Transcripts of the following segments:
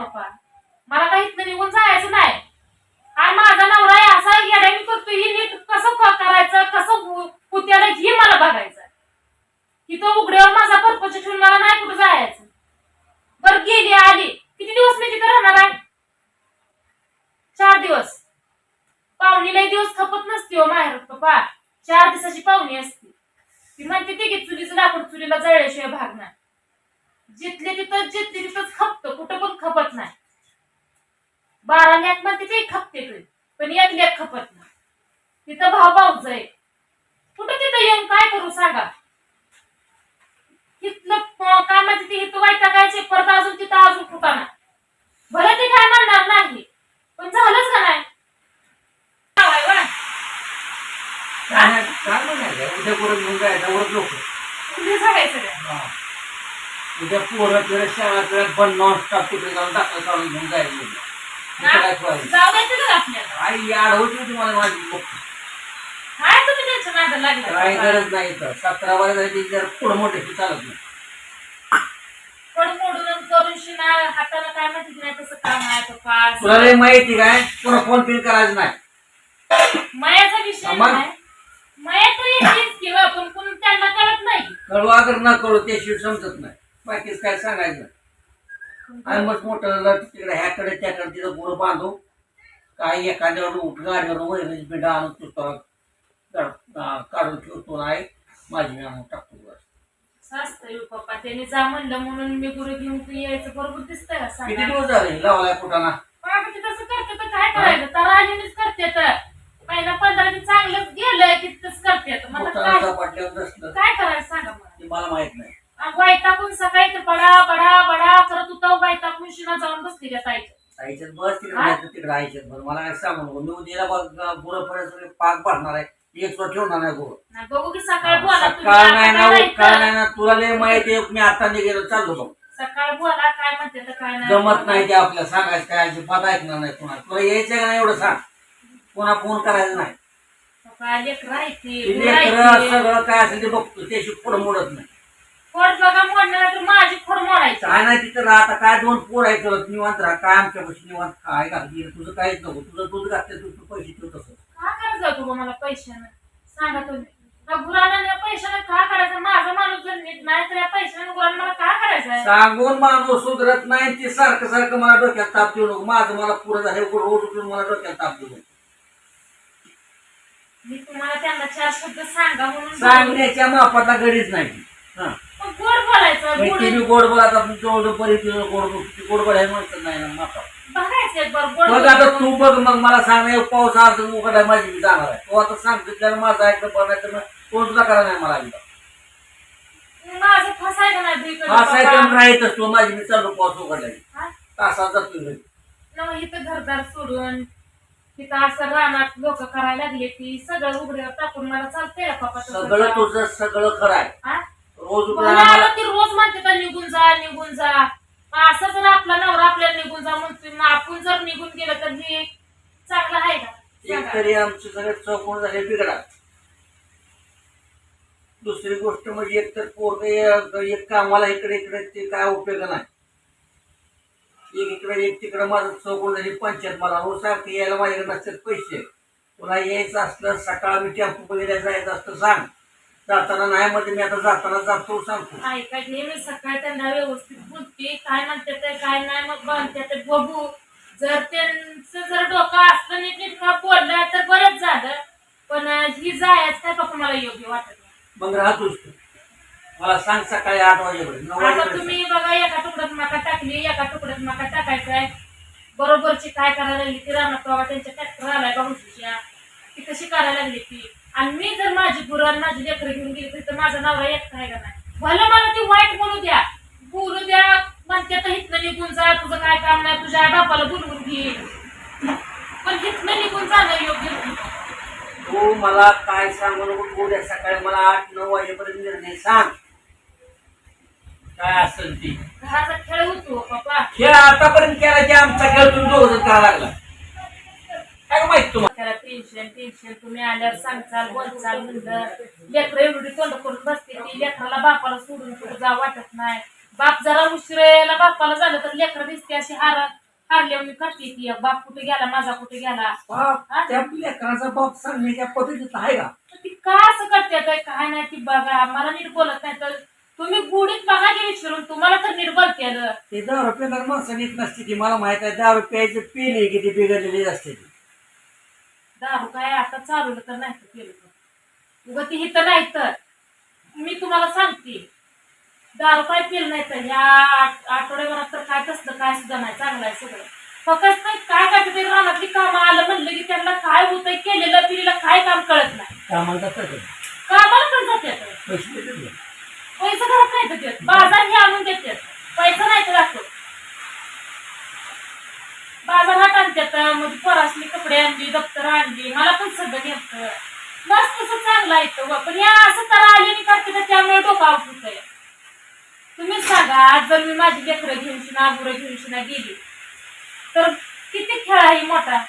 पप्पा? मला काही निघून जायचं नाही. हा माझा नवरा आहे असा येडा मी करतो ही नीट कसं करायचं कसं पुत्याला ही मला बघायचं? इथं उघड्यावर माझा परपंच ठेवून मला नाही कुठं जायचं? बरं गेली आली. किती दिवस मी तिथं राहणार आहे? चार दिवस. पाहुणीला दिवस खपत नसते हो माहेर पप्पा. चार दिवसाची पाहुणी असते. ती म्हणते ती की चुलीचं लाकूड चुलीला जळल्याशिवाय भागणार जिथले तिथं जिथले तिथंच खपतं कुठं पण खपत नाही. बारा लेख म्हणते ते खपते पण एक लेख खपत नाही. तिथं भाव भाऊच आहे. कुठं तिथं येऊन काय करू सांगा? तिथलं काय म्हणते ते इथं वाईट टाकायचे परत अजून तिथं अजून फुटाना भले ते काय म्हणणार नाही पण झालंच का नाही? काय नाही, काय म्हणायचं उद्या पोरं घेऊन जायचं वर लोक उद्या सांगायचं काय? उद्या पोरं फिरत शाळा फिरत स्टॉप तिकडे जाऊन दाखल काढून घेऊन जायचं उद्या. इथं काय करायचं? जाऊ द्यायचं का आपल्याला. आई होती मला माझी काय तुम्ही त्यांच्या नादाला काय लागला गरज नाही तर सतरा वर्षाची जर पुढं मोठे चालत नाही. पण मोडून आणि करून शिना हाताला काय माहिती नाही तसं काम आहे तो तुला लय माहिती काय? पुन्हा फोन पिन करायचं नाही. मायाचा विषय मग? नाही. माया तर येतेच किंवा पण कोण त्यांना कळत नाही. कळू अगर न कळू त्याशिवाय समजत नाही. बाकीच काय सांगायचं. आणि मग मोठं तिकडे ह्याकडे त्याकडे तिथं पोरं बांधू. काही एखाद्यावर उठ गाडीवर वैरणीची बिंडा आणून तुझं काढून ठेवतो नाही माझी मी आणून टाकतो वर. असं असतं यो पप्पा त्यांनी जा म्हणलं म्हणून मी गुरु घेऊन तू यायचं. बरोबर दिसतंय का किती सांगा दिवस झाले लावलाय कुठाना बाबा ते तसं करते तर काय करायचं? तर करते तर. पहिला पंधरा दिवस चांगलंच गेलंय तिथंच करते तर. मला काय? झपाटल्यावर नसलं. काय करायचं सांगा मला? ते मला माहीत नाही. टाकून सकाळी तर बडा बडा बडा करत होता टाकून शिना जाऊन बसली त्या ताईच्या आईच्यात बस तिकडे तिकडे आईच्यात बस. मला काय सांगू मी उद्याला बघ गुरं सगळे पाक भरणार आहे. एक ठेवणार नाही गुरु. बघू की सकाळ बोला सकाळ नाही ना काय नाही? ना. तुला लय माहिती आहे मी आता गेलो चाललो बघ सकाळ बोला काय म्हणते तर काय नाही. जमत नाही ते आपल्याला सांगायचं काय अजिबात ऐकणार नाही कोणा तुला यायचं का नाही एवढं सांग. कोणा फोन करायचं नाही. लेकरं ती. सगळं काय असेल ते बघतो. त्याशिवाय पुढं मोडत नाही. खोड बघा मोडणार तर माझी खोड मोडायची. काय नाही तिथं राहा आता काय दोन पोर आहे करत निवांत राहा. काय आमच्या पैसे निवांत काय घालती तुझं काहीच नको. तुझं दूध घातलं तू तू पैसे ठेव तसं. का करायचं तू मला पैशानं सांगा तुम्ही. गुराला या पैशानं का करायचं? माझा माणूस जर नीट नाही तर या पैशानं गुरांना मला का करायचं सांगून माणूस सुधरत नाही ते सारखं सारखं मला डोक्यात ताप देऊ नको. माझं मला पुरं झालं रोज उठून मला डोक्यात ताप देऊ नको. मी तुम्हाला त्यांना चार शब्द सांगा म्हणून सांगण्याच्या मापातला गडीच नाही. हा. गोड बोलायचं गोड गोड तुझं गोड बोल ती गोड बोलायला म्हणतात नाही ना मापा बघायचं बरं गोड बघ आता बोलायचं. तू बघ मग मला सांग नाही पाऊस अर्ज उघडाय माझी मी जाणार आहे तू आता सांगितलं माझं ऐकलं बनायचं मग कोण सुद्धा करा नाही मला एकदा माझं नाही दुईकडे हा सायकल तू माझी मी चाललो पाऊस उघडला हा? तासात जातो घरी इथं घरदार सोडून तिथं असं रानात लोक करायला लागले की सगळं उघड्यावर टाकून मला चालतंय का पप्पा तसं सगळं? तुझं सगळं खरं आहे हा? रोज आलं की रोज म्हणते का निघून जा निघून जा. असं जर आपला नवरा आपल्याला निघून जा म्हणतोय मग आपण जर निघून गेलं तर हे चांगलं आहे का? एक सांगा. तरी आमचे सगळे चौकोन झाले बिघडा. दुसरी गोष्ट म्हणजे एक तर पोरग एक कामाला इकडे इकडे ते काय उपयोग नाही. एक इकडे एक तिकडे माझं चौकोन झाली पंचायत मला रोज सारखं यायला माझ्याकडे नसतात पैसे. तुला यायचं असलं सकाळ मी टेम्पो वगैरे जायचं असतं सांग. जाताना नाही म्हणजे मी आता जाताना जातो सांगतो. ऐका घे मी सकाळी त्यांना व्यवस्थित बोलते काय म्हणते ते काय नाही मग म्हणते ते बघू. जर त्यांचं जर डोकं असलं नीट नीट का बोललं तर बरंच झालं. पण ही जायच काय पप्पा मला योग्य वाटत नाही. मग राहतोच तू. मला सांग सकाळी आठ वाजेपर्यंत नऊ आता वाजेपर्यंत. तुम्ही बघा एका तुकड्यात मका टाकली एका तुकड्यात मका टाकायचा आहे. बरोबरची काय करायला लागली ती रानात बाबा त्यांच्या ट्रॅक्टर आलाय बाबूशीच्या ती कशी करायला लागली ती? आणि मी जर माझी गुरण माझी लेकरं घेऊन गेली तर माझा नवरा एकटा आहे का नाही? भलं मला ती वाईट बोलू द्या. बोलू द्या म्हणते तर हिथनं निघून जा तुझं काय काम नाही तुझ्या आई बापाला बोलवून घे. पण हिथनं निघून जाणं योग्य नाही. तू मला काय सांगू नको उद्या सकाळी मला आठ नऊ वाजेपर्यंत निर्णय सांग. काय असेल ती? घराचा खेळ होतो पप्पा खेळ आतापर्यंत केला की आमचा खेळ तुम्ही दोघ लागला. काय माहीत तुम्हाला? त्याला टेन्शन टेन्शन तुम्ही आल्यावर सांगचाल बोलचाल म्हणलं. लेकरं एवढी तोंड करून बसते ती. लेकराला बापाला सोडून कुठं जा वाटत नाही. बाप जरा उशिरायला बापाला झालं तर लेकर दिसते अशी हार हारल्यावर मी करते ती. बाप कुठे गेला? माझा कुठे गेला? बाप त्या लेकराचा बाप सांगण्याच्या पद्धतीत आहे का? तर ती का असं करते काय नाही ती बघा. मला नीट बोलत नाही तर तुम्ही गुढीत बघा की विचारून तुम्हाला तर नीट बोलते ते दारू पिणार माणसं नीट नसते ती. मला माहीत आहे दारू प्यायचं पिले किती बिघडलेली असते ती. दारू काय आता चालवलं तर नाही तर केलं तर. उगं ती तर नाही तर. मी तुम्हाला सांगते. दारू काय पिलं नाही तर ह्या आठवड्याभरात तर काय तसलं काय सुद्धा नाही. चांगलं आहे सगळं. फक्त नाही काय काय रानातली कामं आलं म्हणलं की त्यांना काय होतंय केलेलं पिलेलं काय काम कळत नाही. कामाला का? कामाला पण जातात पैसे देतात का? पैसे घरात नाही तर देत बाजार हे आणून देतात पैसा नाही तर दाखव बाजार हात आणतात म्हणजे पोरासनी कपडे आणली दप्तर आणली मला पण सगळं घेतलं मस्त तसं चांगलं आहे तो पण या असं तर आले आणि करते तर त्यामुळे डोकं आउट होतंय तुम्हीच सांगा आज जर मी माझी लेकरं घेऊन शिना गुरं घेऊन शिना गेली तर किती खेळ आहे मोठा?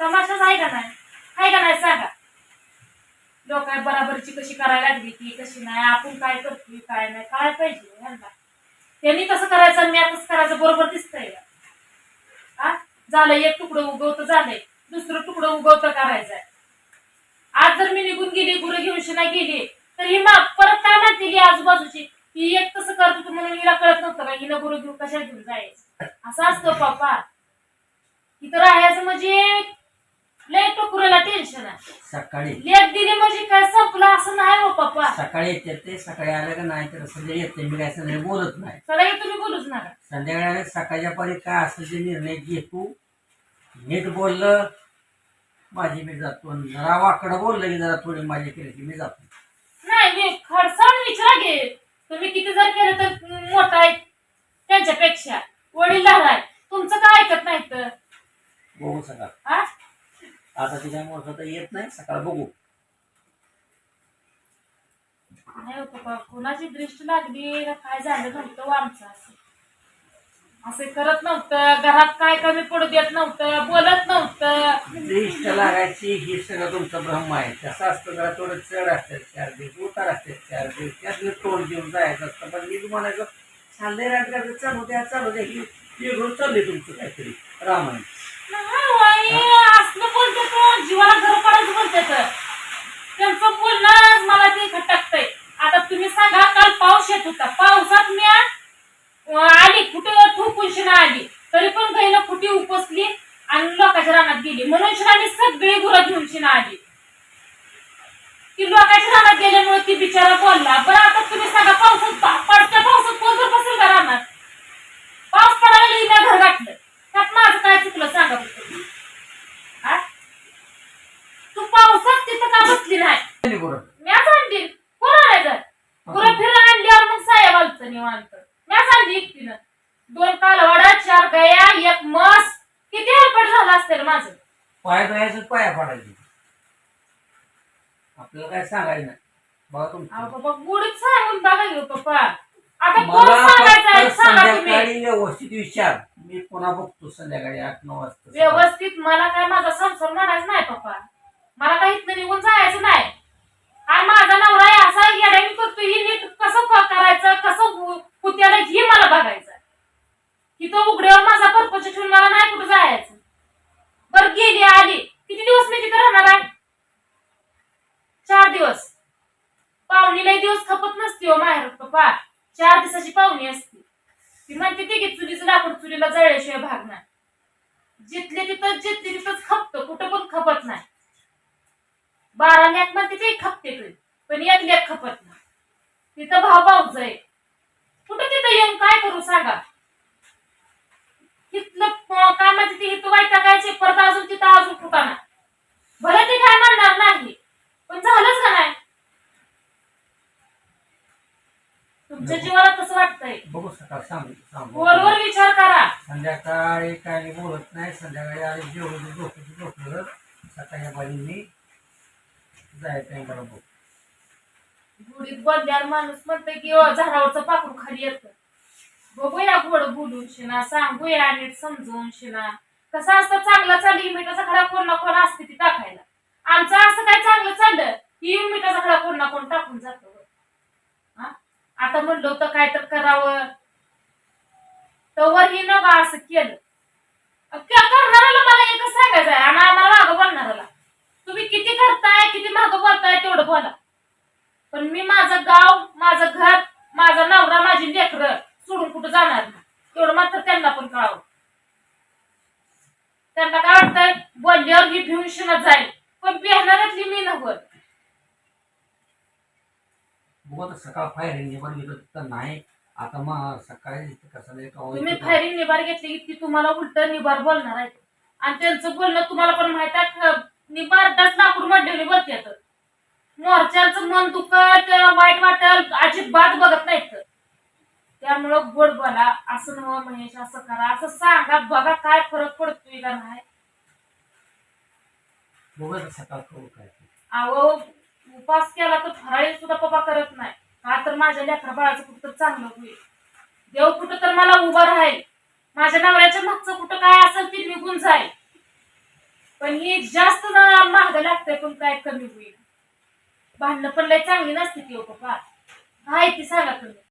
तमाशाच आहे का नाही? आहे का नाही सांगा? लोक बराबरची कशी करायला लागली ती कशी नाही आपण काय करतोय काय नाही काय पाहिजे यांना त्यांनी कसं करायचं मी कसं करायचं बरोबर दिसतंय का? हा? झालं एक तुकडं उगवतं झालंय. दुसरं तुकडं उगवतं करायचंय. आज जर मी निघून गेली गुरु घेऊन शिना गेली तर ही माग परत काय म्हणते आजूबाजूची? ही एक तसं करत होती म्हणून हिला कळत नव्हतं का हिनं गुरु घेऊन कशाला घेऊन जायचं? असं असतं पापा इथं राहायचं म्हणजे लय टोकुराला टेन्शन आहे. सकाळी. लेट दिली म्हणजे काय संपलं? असं नाही हो पप्पा. सकाळी येते ते सकाळी आलं का नाही तर संध्याकाळी येते. मी काय संध्याकाळी बोलत नाही. चला हे तुम्ही बोलूच नका. संध्याकाळी आले सकाळच्या परी काय असेल ते निर्णय घे तू नीट बोललं माझी मी जातो. जरा वाकडं बोललं की जरा थोडी माझी केली की मी जातो. नाही मी खडसाण विचारा घे. तुम्ही किती जर केलं तर मोठा आहे त्यांच्यापेक्षा वडीलधार आहे. तुमचं काय ऐकत नाही तर बघू सकाळ हा? आता तिच्या मोठं तर येत नाही सकाळ बघू. नाही हो पप्पा कोणाची दृष्टी लागली? का काय झालं नव्हतं हो आमचं असं? असं करत नव्हतं. घरात काय कमी पडू देत नव्हतं. बोलत नव्हतं. दृष्ट लागायची ही सगळं तुमचं ब्रह्म आहे. कसं असतं जरा थोडं चढ असतात चार दिवस उतार असतात चार दिवस. त्यातलं तोंड देऊन जायचं असतं पण मी तुम्हाला चाललंय रात्र चालू द्या चालू द्या ही वेगळं चाललंय तुमचं काहीतरी. रामायण. नाही हो, आई, असलं बोलते तो. जीवाला घर पडायचं बोलते तर त्यांचं बोलणं मला ते खटकतंय. आता तुम्ही सांगा काल पाऊस येत होता. पावसात मी अं, आली कुठे ठोकून शिना आली तरी पण गाईला फुटी उपसली आणि लोकांच्या रानात गेली. म्हणून शिनाने सगळी गुरं घेऊन शिना आली. ती लोकांच्या रानात गेल्यामुळे ती बिचारा बोलला बरं आता तुम्ही सांगा पावसात पडत्या पावसात कोण जर बसेल का रानात? पाऊस पडायला हिला घर गाठलं. त्यात माझं काय चुकलं सांगा तुम्ही. हा? तू पावसात तिथं का बसली नाही? म्याच आणली. कोण आणायचं? पुरं फिरून आणल्यावर मग साया घालतं निवांत. म्याच आणली एकटीनं. दोन कालवडा चार गया एक मस. किती हरपट झालं असेल माझं? पाय धुवायचं पाया पडायचे. आपल्याला काय सांगायचं नाही. बघा अहो तुमचं बाबा गुढीत सांगून बघा घेऊ पप्पा आता कोण मला सांगायचं आहे? फक्त सांगा तुम्ही. संध्याकाळी व्यवस्थित विचार. मी पुन्हा बघतो संध्याकाळी आठ नऊ वाजता. व्यवस्थित मला काय माझा संसार म्हणायचं नाही पप्पा मला काही इथनं निघून जायचं नाही. हा माझा नवरा आहे असा येड्यामी करतो ही नीट कसं क- करायचं कसं हु- पुत्याला ही मला बघायचं? इथं उघड्यावर माझा परपंच ठेवून मला नाही कुठं जायचं. बरं गेली आली. किती दिवस मी तिथं राहणार आहे? चार दिवस. पाहुणीला दिवस खपत नसती हो माहेर पप्पा. चार दिवसाची पाहुणी असते. ती म्हणते ती की चुलीचं लाकूड चुलीला जळल्याशिवाय भाग नाही. जिथले तिथं जिथले तिथंच खपतं कुठं पण खपत नाही. बारा लेख म्हणते ते खपते पण एक लेख खपत नाही. तिथं भाव भाऊच आहे. कुठं तिथं येऊन काय करू सांगा? काय म्हणते ते इथं वाईट टाकायचे परत अजून तिथं अजून फुटाना भले ते काय म्हणणार नाही पण झालंच का नाही? तुमच्या जीवाला कसं वाटतंय. बघू सकाळ सांगू सांगू. वरवर विचार करा. संध्याकाळी काय बोलत नाही संध्याकाळी आले जेवढं झोपलं झोपलं सकाळच्या बाजू मी जायचं बरोबर गुढीत बोलल्यावर माणूस म्हणतोय की "ओ, झाडावरचं पाखरू खाली येतं. बघूया गोड बोलून शिना सांगूया नीट समजून शिना. कसं असतं चांगलं चालली मिठाचा खडा कोण ना कोण असते ती टाकायला. आमचं असं काय चांगलं चाललं की मिठाचा खडा कोण ना कोण टाकून जातो आता म्हणलं होतं काय तर करावं. तवर ही न बा असं केलं. क- करणाऱ्याला मला एकच सांगायचं आहे आणि आम्हाला मागं बोलणाऱ्याला. तुम्ही किती करताय किती मागं बोलताय तेवढं बोला. पण मी माझं गाव माझं घर जाणार तेवढं मात्र त्यांना पण कळावं. त्यांना काय वाटतंय? बोलल्यावर ही भिवून जाईल. पण बिहारातली मी नव्हत. बघू आता सकाळ फायरिंग निवड गेलं तर नाही. आता मग सकाळी इथं कसं नाही का तुम्ही फायरिंग निभार घेतली की ती तुम्हाला उलट निभार बोलणार आहे. आणि त्यांचं बोलणं तुम्हाला पण माहीत आहे निभार दस लाकूड म्हणलेली बोलते मोर्चाचं मन दुखत वाईट वाटल अजिबात बघत नाहीत. त्यामुळं गोड बोला असं नव महेश असं करा असं सांगा बघा काय फरक पडतोय का नाही. बघू आता सकाळ करू काय? ते. अहो उपास केला तर फराळी सुद्धा पप्पा करत नाही. का तर माझ्या लेकरा बाळाचं कुठं तर चांगलं होईल. देव कुठं तर मला उभं राहील. माझ्या नवऱ्याच्या मागचं कुठं काय असेल ते निघून जाईल. पण ही जास्त ना महाग लागते पण काय कमी होईल. भांडणं पण लय चांगली नसते ती हो पप्पा. काय ती सांगा तुम्ही.